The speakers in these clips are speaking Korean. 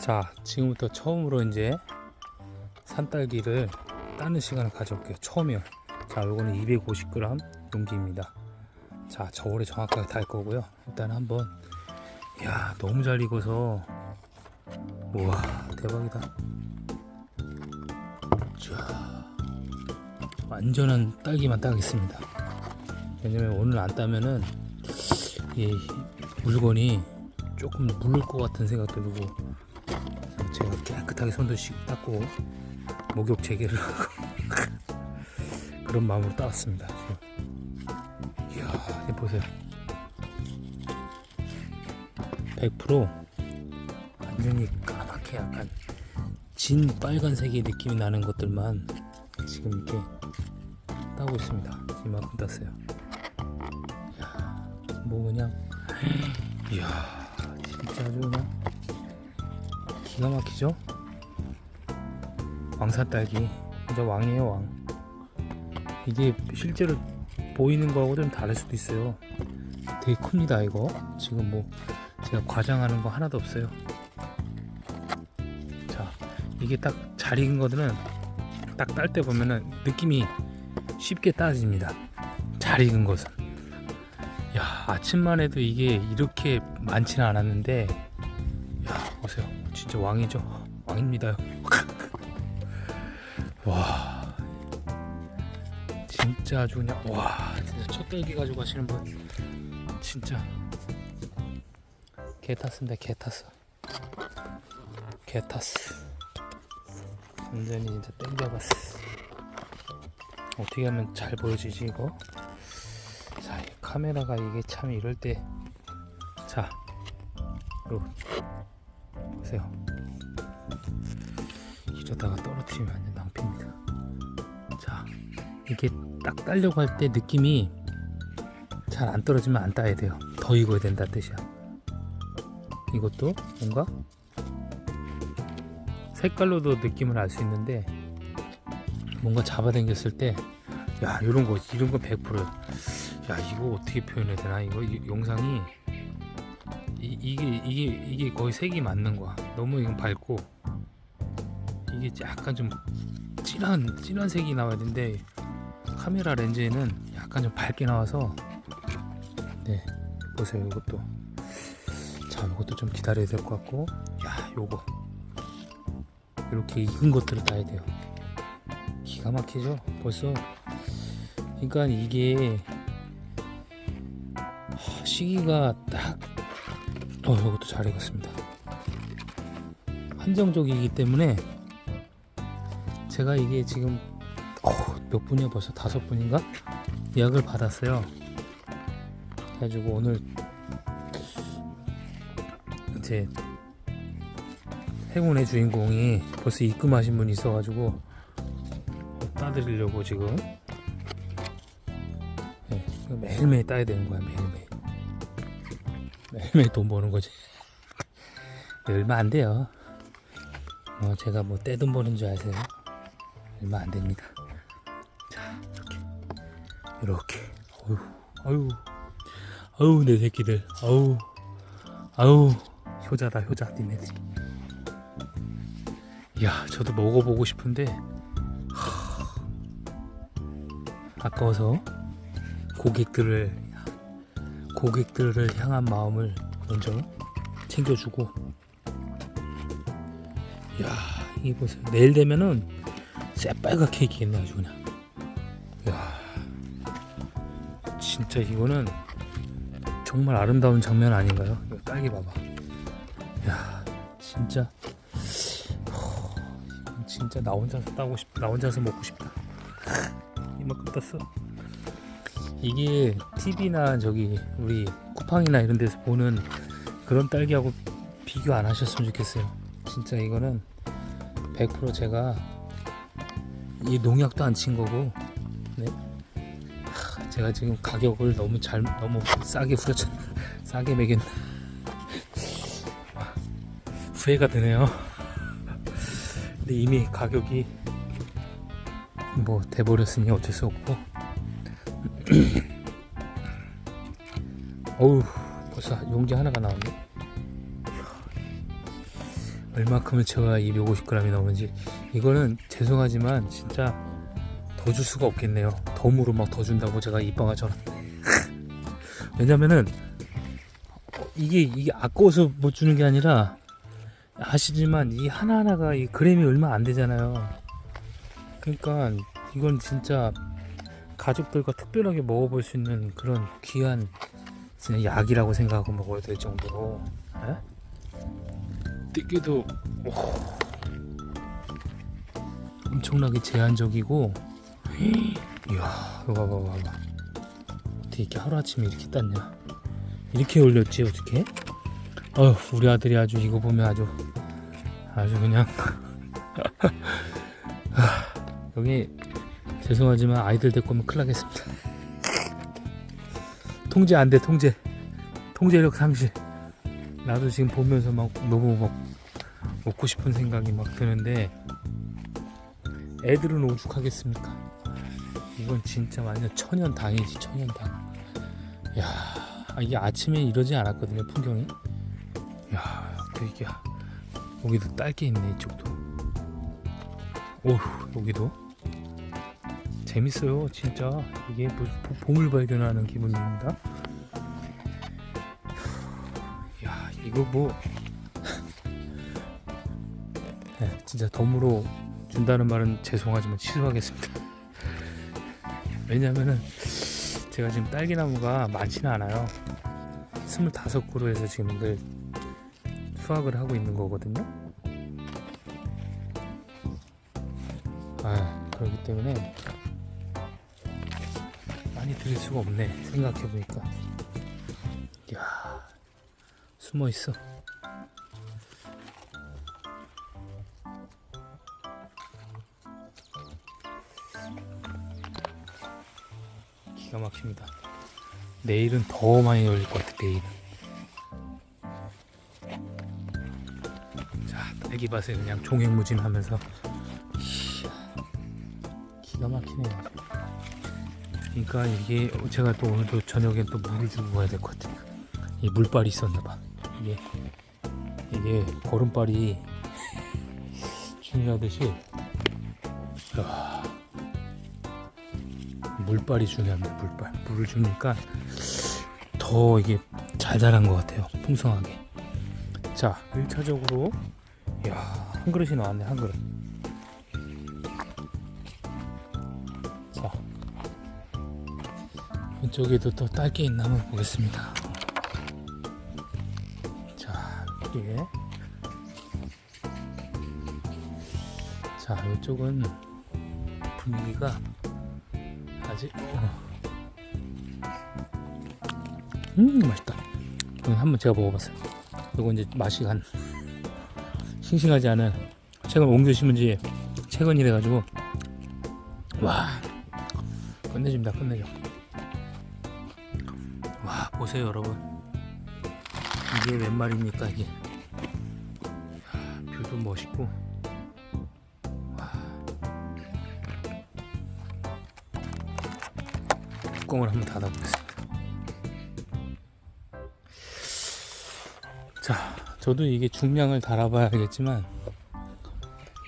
자, 지금부터 처음으로 이제 산딸기를 따는 시간을 가져볼게요. 처음이요. 자, 요거는 250g 용기입니다. 자, 저울에 정확하게 달 거고요. 일단 한번, 이야, 너무 잘 익어서, 우와, 대박이다. 자, 완전한 딸기만 따겠습니다. 왜냐면 오늘 안 따면은, 이 물건이 조금 물을 것 같은 생각 들고, 제가 깨끗하게 손도 씻고 닦고 목욕 재개를 하고 그런 마음으로 따왔습니다. 이야, 이 보세요. 100% 완전히 까맣게 약간 진 빨간색의 느낌이 나는 것들만 지금 이렇게 따고 있습니다. 이만큼 땄어요. 이야, 뭐 그냥 이야, 진짜 아주 그냥 기가 막히죠? 왕산 딸기. 진짜 왕이에요 왕. 이게 실제로 보이는 거하고 좀 다를 수도 있어요. 되게 큽니다 이거. 지금 뭐 제가 과장하는 거 하나도 없어요. 자 이게 딱 잘 익은 거들은 딱 딸 때 보면은 느낌이 쉽게 따집니다. 잘 익은 것은. 야 아침만 해도 이게 이렇게 많지는 않았는데 야 보세요 진짜 왕이죠? 왕입니다요 와. 진짜 아주 그냥 와. 진짜 첫 딸기 가지고 가시는 분. 진짜. 개 탔습니다 개 탔어. 개 탔어. 완전히 진짜 땡겨봤어. 어떻게 하면 잘 보여지지 이거? 자이 카메라가 이게 참 이럴 때 자 요 보세요. 이러다가 떨어뜨리면 완전 낭패입니다. 자 이게 딱 따려고 할 때 느낌이 잘 안 떨어지면 안 따야 돼요. 더 익어야 된다 뜻이야. 이것도 뭔가 색깔로도 느낌을 알 수 있는데 뭔가 잡아당겼을 때 야 이런 거 이런 거 100%야 이거 어떻게 표현해야 되나? 이거 이- 영상이 이, 이게 이게 이게 거의 색이 맞는 거야. 너무 이건 밝고. 이게 약간 좀 진한 진한 색이 나와야 되는데 카메라 렌즈에는 약간 좀 밝게 나와서 네 보세요 이것도. 자 이것도 좀 기다려야 될 것 같고. 야 요거. 이렇게 익은 것들을 따야 돼요. 기가 막히죠? 벌써. 그러니까 이게 하, 시기가 딱 어, 이것도 잘 익었습니다. 한정적이기 때문에 제가 이게 지금 어, 몇 분이야? 벌써 다섯 분인가? 예약을 받았어요. 그래가지고 오늘 이제 행운의 주인공이 벌써 입금하신 분이 있어가지고 따드리려고 지금. 네, 매일매일 따야 되는 거야 매일매일 매일매일 돈 버는 거지 얼마 안 돼요. 어, 제가 뭐 떼돈 버는 줄 아세요? 얼마 안 됩니다. 자, 이렇게. 이렇게. 어휴, 아유. 아유, 내 새끼들. 아우. 아우. 효자다, 효자, 니네들. 야, 저도 먹어보고 싶은데, 하, 아까워서 고객들을, 고객들을 향한 마음을 먼저 챙겨주고, 야, 이게 보세요. 내일 되면은 새빨갛게 익겠네 아주 그냥. 야 진짜 이거는 정말 아름다운 장면 아닌가요? 이거 딸기 봐봐. 야 진짜. 진짜 나 혼자서 따고 싶다 나 혼자서 먹고 싶다. 이만큼 땄어 이게 TV나 저기 우리 쿠팡이나 이런 데서 보는 그런 딸기하고 비교 안 하셨으면 좋겠어요. 진짜 이거는 100% 제가 이 농약도 안 친 거고 네. 하, 제가 지금 가격을 너무 잘 너무 싸게 후렸잖아 싸게 아, 후회가 되네요. 근데 이미 가격이 뭐 돼버렸으니 어쩔 수 없고 어우 벌써 용기 하나가 나왔네. 얼마큼을 채워야 250g이 나오는지. 이거는 죄송하지만 진짜 더 줄 수가 없겠네요. 덤으로 막 더 준다고 제가 이빠가 저는 왜냐면은 이게 이게 아까워서 못 주는 게 아니라 아시지만 이 하나하나가 이 그램이 얼마 안 되잖아요. 그러니까 이건 진짜 가족들과 특별하게 먹어볼 수 있는 그런 귀한 약이라고 생각하고 먹어야 될 정도로. 에? 되게도 오, 엄청나게 제한적이고. 이야 이거 봐봐 봐봐 어떻게 이렇게 하루아침에 이렇게 땄냐? 이렇게 올렸지 어떻게? 어휴 우리 아들이 아주 이거 보면 아주 아주 그냥. 아, 여기 죄송하지만 아이들 데리고 오면 큰일 나겠습니다. 통제 안 돼 통제. 통제력 상실. 나도 지금 보면서 막 너무 막 먹고 싶은 생각이 막 드는데 애들은 오죽하겠습니까? 이건 진짜 완전 천연당이지 천연당. 야 아, 이게 아침에 이러지 않았거든요 풍경이. 야 되게 여기도 딸게 있네 이쪽도. 오휴 여기도 재밌어요 진짜. 이게 뭐 보- 봄을 발견하는 기분입니다. 야 이거 뭐. 네, 진짜 덤으로 준다는 말은 죄송하지만 취소하겠습니다. 왜냐면은 제가 지금 딸기나무가 많지는 않아요. 25그루에서 지금 이걸 수확을 하고 있는 거거든요. 아 그렇기 때문에 많이 드릴 수가 없네 생각해보니까. 이야 숨어있어. 기가 막힙니다. 내일은 더 많이 열릴 것 같아 내일은. 자 딸기밭에 그냥 종횡무진하면서. 기가 막히네 아주. 그러니까 이게 제가 또 오늘도 저녁에 또 물을 주고 가야 될 것 같아요. 이 물빨이 있었나 봐. 이게 이게 걸음빨이 중요하듯이 야, 물빨이 중요합니다. 물빨. 물을 주니까 더 이게 잘 자란 것 같아요. 풍성하게. 자, 1차적으로 야, 한 그릇이 나왔네. 한 그릇. 이쪽에도 또 딸게 있나 한번 보겠습니다. 자, 이게 자, 이쪽은 분위기가 아직 어. 음 맛있다. 한번 제가 먹어봤어요. 이거 이제 맛이 한 싱싱하지 않은 최근 옮겨 심은 지 최근이래 가지고 와 끝내줍니다 끝내줘. 와 보세요 여러분. 이게 웬 말입니까 이게? 야, 뷰도 멋있고. 와. 뚜껑을 한번 닫아보겠습니다. 자 저도 이게 중량을 달아봐야 알겠지만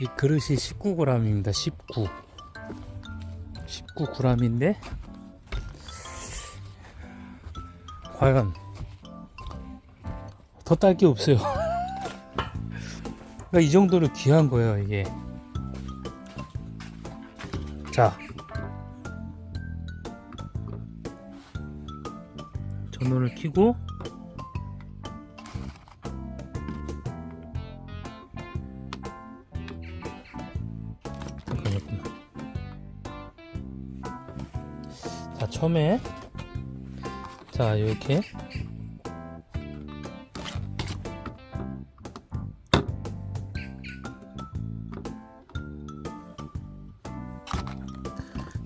이 그릇이 19g입니다 19 19g인데 과연 더 딸 게 없어요. 그러니까 이 정도로 귀한 거예요, 이게. 자. 전원을 켜고 잠깐만요. 자, 처음에 자, 이렇게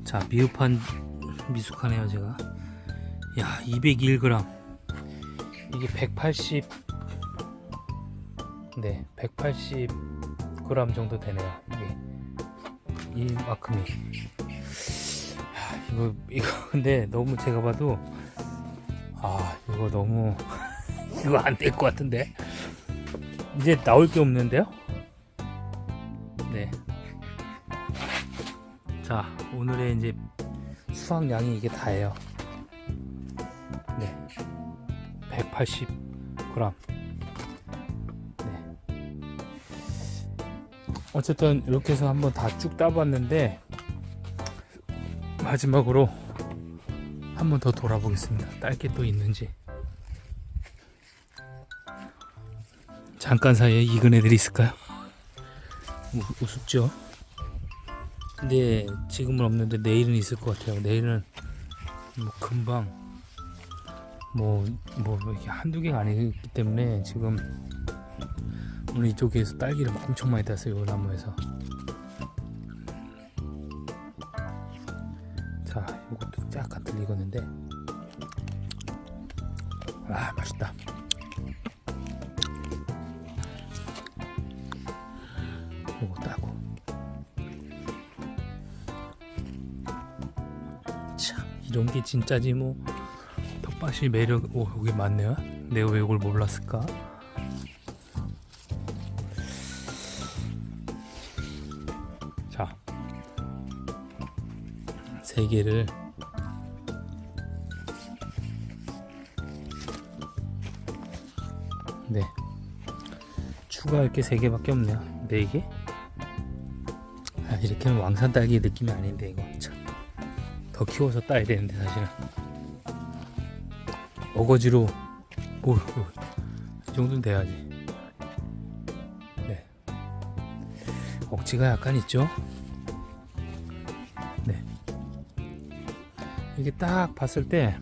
자 미흡한 미숙하네요 제가 야 201g 이게 180 네, 180g 정도 되네요. 이게 이 만큼이. 야, 이거 이거 근데 너무 제가 봐도 아 이거 너무 이거 안 될 것 같은데 이제 나올 게 없는데요? 네. 자, 오늘의 이제 수확량이 이게 다예요. 네. 180g. 네. 어쨌든 이렇게 해서 한번 다 쭉 따봤는데 마지막으로 한 번 더 돌아보겠습니다. 딸게또 있는지. 잠깐 사이에 익은 애들이 있을까요? 우, 우습죠? 근데 지금은 없는데 내일은 있을 것 같아요. 내일은 뭐 금방 뭐, 뭐 이렇게 한두 개가 아니기 때문에 지금 오늘 이쪽에서 딸기를 엄청 많이 땄어요. 이 나무에서. 약간 들리겠는데. 아, 맛있다. 요거 따고 참 이런 게 진짜지 뭐 텃밭이 매력 오 여기 맞네요 내가 왜 이걸 몰랐을까 자 세 개를 네. 추가할 게세 개밖에 없네요. 네 개? 아, 이렇게 는 왕산 딸기 느낌이 아닌데 이거. 참. 더 키워서 따야 되는데 사실은. 어거지로 오, 오, 이 정도는 돼야지. 네. 억지가 약간 있죠? 네. 이게 딱 봤을 때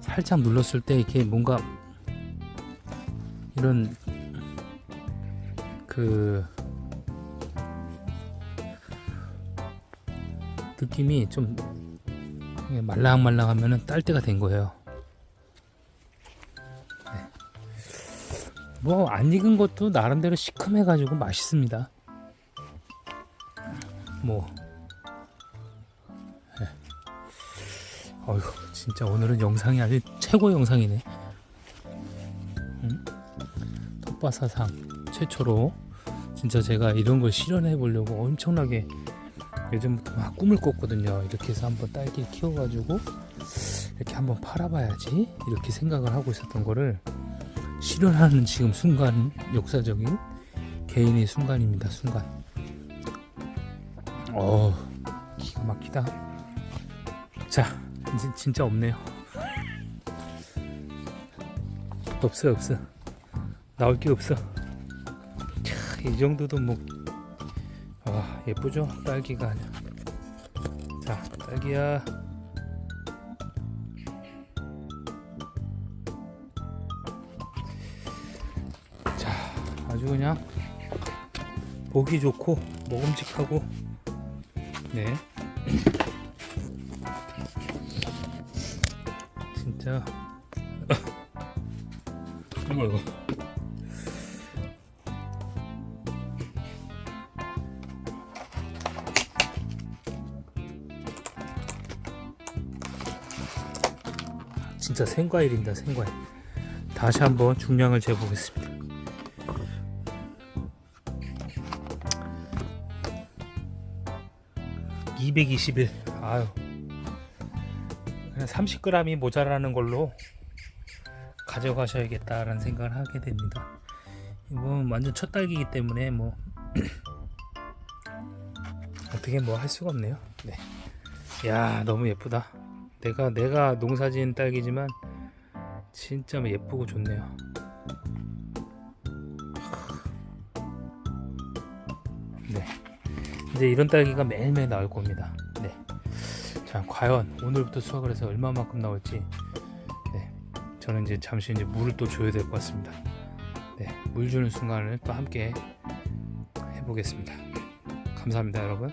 살짝 눌렀을 때 이렇게 뭔가 이런 그 느낌이 좀 말랑말랑하면은 딸 때가 된 거예요. 네. 뭐안 익은 것도 나름대로 시큼해가지고 맛있습니다. 뭐, 네. 어휴 진짜 오늘은 영상이 아주 최고 영상이네. 텃밭사상 최초로 진짜 제가 이런 걸 실현해 보려고 엄청나게 예전부터 막 꿈을 꿨거든요. 이렇게 해서 한번 딸기를 키워가지고 이렇게 한번 팔아봐야지 이렇게 생각을 하고 있었던 거를 실현하는 지금 순간 역사적인 개인의 순간입니다. 순간. 어 기가 막히다. 자 이제 진짜 없네요. 없어 없어 나올 게 없어. 캬, 이 정도도 뭐 아, 예쁘죠? 딸기가. 자, 딸기야. 자, 아주 그냥 보기 좋고 먹음직하고 네. 진짜 이거 이거 진짜 생과일입니다 생과일. 다시 한번 중량을 재보겠습니다. (221) 아유. 그냥 30g이 모자라는 걸로 가져가셔야겠다라는 생각을 하게 됩니다. 이건 완전 첫 딸기이기 때문에 뭐 어떻게 뭐 할 수가 없네요. 네. 야 너무 예쁘다 내가 내가 농사지은 딸기지만 진짜 예쁘고 좋네요. 네, 이제 이런 딸기가 매일매일 나올 겁니다. 네, 자 과연 오늘부터 수확을 해서 얼마만큼 나올지, 네, 저는 이제 잠시 이제 물을 또 줘야 될 것 같습니다. 네, 물 주는 순간을 또 함께 해보겠습니다. 감사합니다, 여러분.